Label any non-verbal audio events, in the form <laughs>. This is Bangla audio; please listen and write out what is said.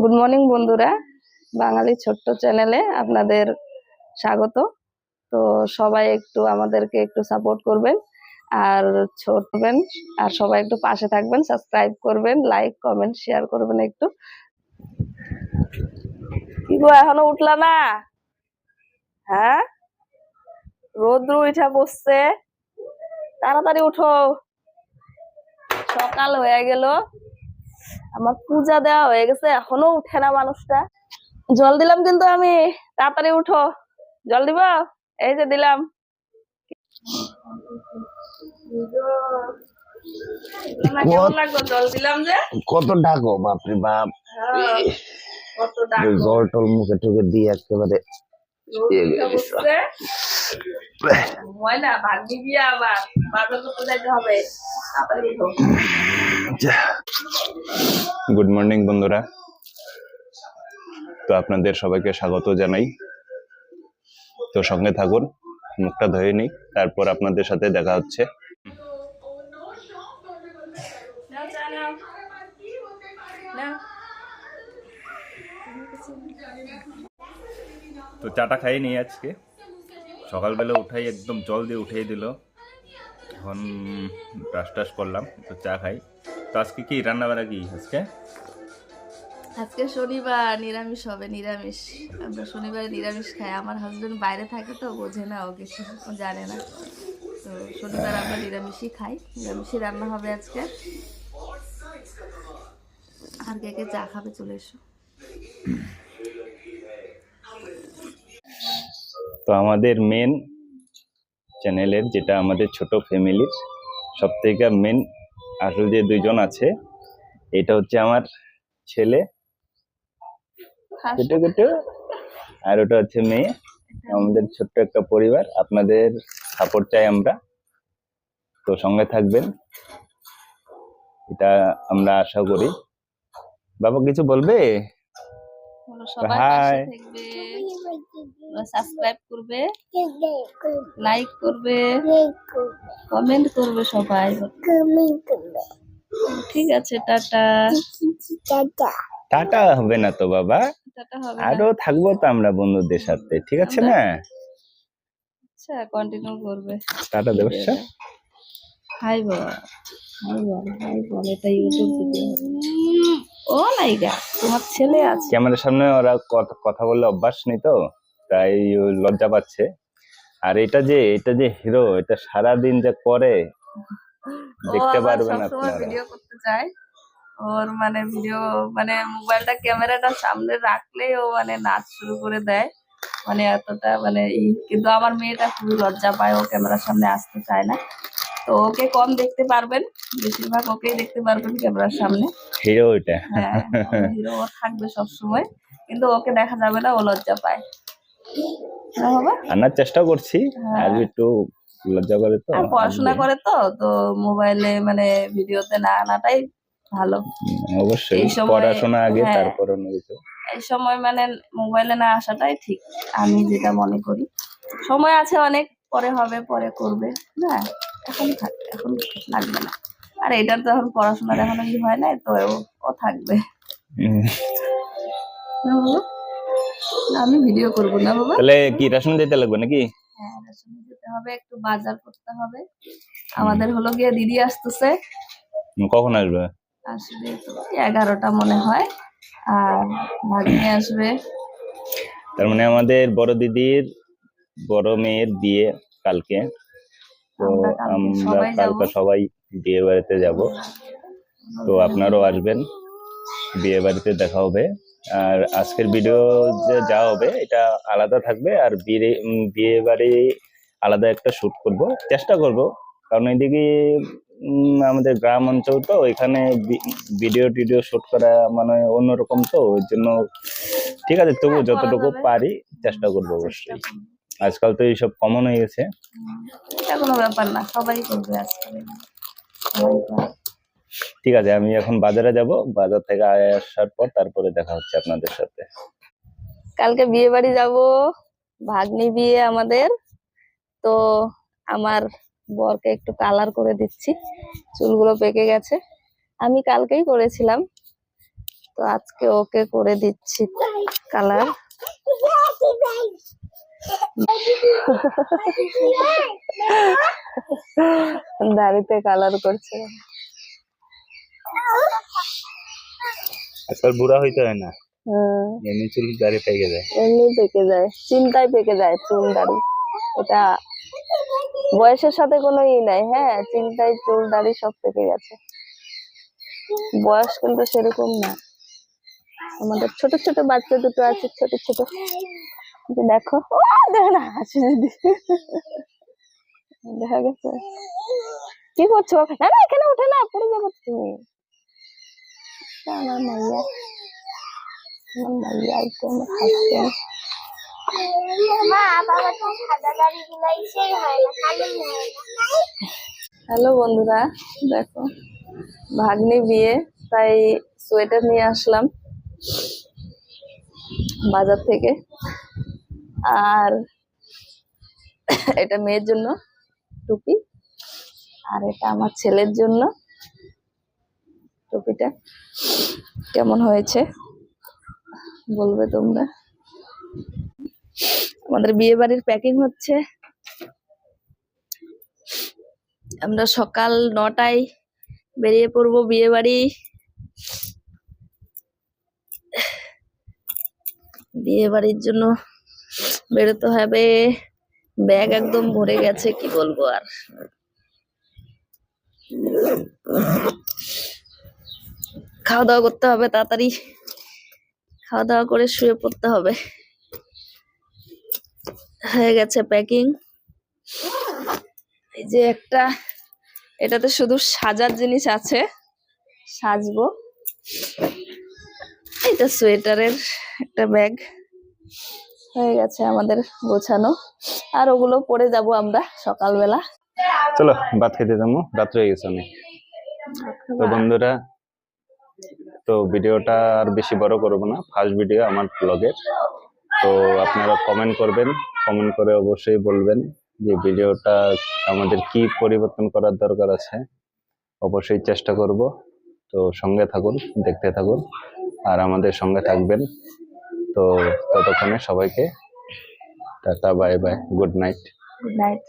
গুড মর্নিং বন্ধুরা। বাঙালি ছোট্ট চ্যানেলে আপনাদের স্বাগত। তো সবাই একটু আমাদেরকে একটু সাপোর্ট করবেন, আর ছোটবেন, আর সবাই একটু পাশে থাকবেন সাবস্ক্রাইব করবেন লাইক কমেন্ট শেয়ার করবেন একটু। কি গো, এখনও উঠলা না? হ্যাঁ? রোদ্র উঠা বসছে। তাড়াতাড়ি উঠো। সকাল হয়ে গেল। আমার পূজা দেওয়া হয়ে গেছে এখনও উঠে না মানুষটা। জল দিলাম কিন্তু আমি তাড়াতাড়ি উঠো। জল দিব? এই যে দিলাম। কত ডাকো বাপরে বাপ। হ্যাঁ, জল টল মুখে টুকে দিয়ে একেবারে বসছে। ময়না ভাগ্নি দিয়ে আবার বাজার করতে যাইতে হবে। তাড়াতাড়ি গুড মর্নিং বন্ধুরা। তো আপনাদের সবাইকে স্বাগত জানাই। তো সঙ্গে থাকুন, মুখটা ধুয়ে নিই, তারপর আপনাদের সাথে দেখা হচ্ছে। তো চাটা খাই নি আজকে। সকালবেলা উঠাই, একদম জল দিয়ে উঠিয়ে দিল। এখন ব্রাশ টাশ করলাম তো চা খাই। তো আজকে কি রান্না বান্না কি আজকে? আজকে শনিবার নিরামিষ হবে নিরামিষ। আমরা শনিবারে নিরামিষ খাই। আমার হাজবেন্ড বাইরে থাকে তো বোঝে না ও কিছু ও জানে না। তো শনিবার আমরা নিরামিষই খাই। নিরামিষই রান্না হবে আজকে। আর কে কে চা খাবে চলে এসো। তো আমাদের মেন চ্যানেলের যেটা আমাদের ছোট ফ্যামিলির সব থেকে মেন আসল যে দুইজন আছে এটা হচ্ছে আমার ছেলে কেটে আর ওটা হচ্ছে মেয়ে। আমাদের ছোট্ট একটা পরিবার আপনাদের সাপোর্ট চাই আমরা। তো সঙ্গে থাকবেন। এটা আমরা আশা করি। বাবা কিছু বলবে? বলো সাবস্ক্রাইব করবে লাইক করবে কমেন্ট করবে সবাই। ঠিক আছে টাটা। টাটা হবে না তো বাবা। টাটা হবে আরও থাকব তো আমরা বন্ধুদের সাথে ঠিক আছে না? আচ্ছা কন্টিনিউ করবে। টাটা দেবস্যা হাই বাবা। হাই বল হাই এটা ইউটিউব ভিডিও ও নাইগা তোমার ছেলে আছে। ক্যামেরার সামনে ওরা কথা- কথা বললে অভ্যাস নেই তো? তাই লজ্জা পাচ্ছে। আর এটা যে এটা যে হিরো এটা সারা দিন যে করে দেখতে পারবেন আপনারা। ভিডিও করতে চায়। ওর মানে ভিডিও মানে মোবাইলটা ক্যামেরাটা সামনে রাখলেই ও মানে নাচ শুরু করে দেয়। মানে এতটা মানে কিন্তু আমার মেয়েটা খুবই লজ্জা পায় ও ক্যামেরার সামনে আসতে চায় না। তো ওকে কম দেখতে পারবেন বেশিরভাগ ওকেই দেখতে পারবেন ক্যামেরার সামনে। হিরো এটা। হ্যাঁ <laughs> হিরো ও থাকবে সব সময় কিন্তু ওকে দেখা যাবে না ও লজ্জা পায়। আনার চেষ্টা করছি হ্যাঁ। আর একটু লজ্জা করে তো। পড়াশোনা করে তো তো মোবাইলে মানে ভিডিওতে না আনাটাই ভালো। অবশ্যই। পড়াশোনা আগে হ্যাঁ। তারপর অন্য কিছু। এই সময় মানে মোবাইলে না আসাটাই ঠিক আমি যেটা মনে করি। সময় আছে অনেক পরে হবে পরে করবে। না এখন থাক এখন লাগবে না। আর এটার তো এখন পড়াশোনার এখন হয় না তো ও- ও থাকবে। হুম, না আমি ভিডিও করব না বাবা। তাহলে কি রেশন দিতে লাগবে নাকি? হ্যাঁ রেশনে যেতে হবে একটু বাজার করতে হবে। আমাদের হলো গিয়ে দিদি আসতেছে। কখন আসবে? আসবে তো এগারোটা মনে হয়। আর ভাগ্নি আসবে। তার মানে আমাদের বড় দিদির বড় মেয়ের বিয়ে কালকে। তো আমরা কালকে সবাই বিয়ে বাড়িতে যাব। তো আপনারাও আসবেন। বিয়ে বাড়িতে দেখা হবে। আর আজকের ভিডিও যে যা হবে এটা আলাদা থাকবে। আর বিয়ে বিয়ে বাড়ি আলাদা একটা শ্যুট করব। চেষ্টা করব। কারণ এদিকে আমাদের গ্রাম অঞ্চল তো এখানে ভিডিও টিডিও শুট করা মানে অন্যরকম তো ওই জন্য ঠিক আছে তবু যতটুকু পারি চেষ্টা করব অবশ্যই। আজকাল তো এইসব কমন হয়ে গেছে। কোনো ব্যাপার না সবাই করবে আজকাল। ঠিক আছে, আমি এখন বাজারে যাব, বাজার থেকে আসার পর তারপরে দেখা হচ্ছে আপনাদের সাথে। কালকে বিয়ে বাড়ি যাব, ভাগ্নি বিয়ে আমাদের। তো আমার বরকে একটু কালার করে দিচ্ছি, চুলগুলো পেকে গেছে। আমি কালকেই করেছিলাম, তো আজকে ওকে করে দিচ্ছি কালার। দাড়িতে কালার করছে। আজকাল বুড়া হইতে হয় না। এমনি চুল দাড়ি পেকে যায়। এমনি পেকে যায় চিন্তায় পেকে যায় চুল দাড়ি। এটা বয়সের সাথে কোনো ই নাই হ্যাঁ চিন্তায় চুল দাড়ি সব পেকে গেছে। বয়স কিন্তু সেরকম না। আমাদের ছোট ছোট বাচ্চা দুটো আছে ছোট ছোট। দেখো দেখো না হাসি যদি দেখা গেছে। কি করছ? না না এখানে উঠে না পড়ে যাব তুমি। আমার মাইয়া। আমার মাইয়া একদম হাসছে। মা বাবা তো সাদা দাড়ি গুলাই সেই না কালো হয় না। হ্যালো বন্ধুরা দেখো ভাগ্নি বিয়ে তাই সোয়েটার নিয়ে আসলাম বাজার থেকে। আর এটা মেয়ের জন্য টুপি আর এটা আমার ছেলের জন্য। টুপিটা। কেমন হয়েছে? বলবে তোমরা। আমাদের বিয়ে বাড়ির প্যাকিং হচ্ছে। আমরা সকাল নটায় বেরিয়ে পড়ব বিয়ে বাড়ি বিয়ে বাড়ির জন্য বেরোতে হবে। ব্যাগ একদম ভরে গেছে, কি বলব আর। খাওয়া দাওয়া করতে হবে তাড়াতাড়ি খাওয়া দাওয়া করে শুয়ে পড়তে হবে। হয়ে গেছে প্যাকিং এই যে একটা এটাতে শুধু সাজার জিনিস আছে সাজবো। এটা সোয়েটারের একটা ব্যাগ। হয়ে গেছে আমাদের গোছানো। আর ওগুলো পরে যাব আমরা সকালবেলা। চলো ভাত খেতে যাব রাত্রে হয়ে গেছে অনেক। তো বন্ধুরা তো ভিডিওটা আর বেশি বড় করব না। ফার্স্ট ভিডিও আমার ব্লগের তো আপনারা কমেন্ট করবেন। কমেন্ট করে অবশ্যই বলবেন যে ভিডিওটা আমাদের কি পরিবর্তন করার দরকার আছে। অবশ্যই চেষ্টা করব। তো সঙ্গে থাকুন, দেখতে থাকুন আর আমাদের সঙ্গে থাকবেন। তো ততক্ষণে সবাইকে tata bye bye good night good night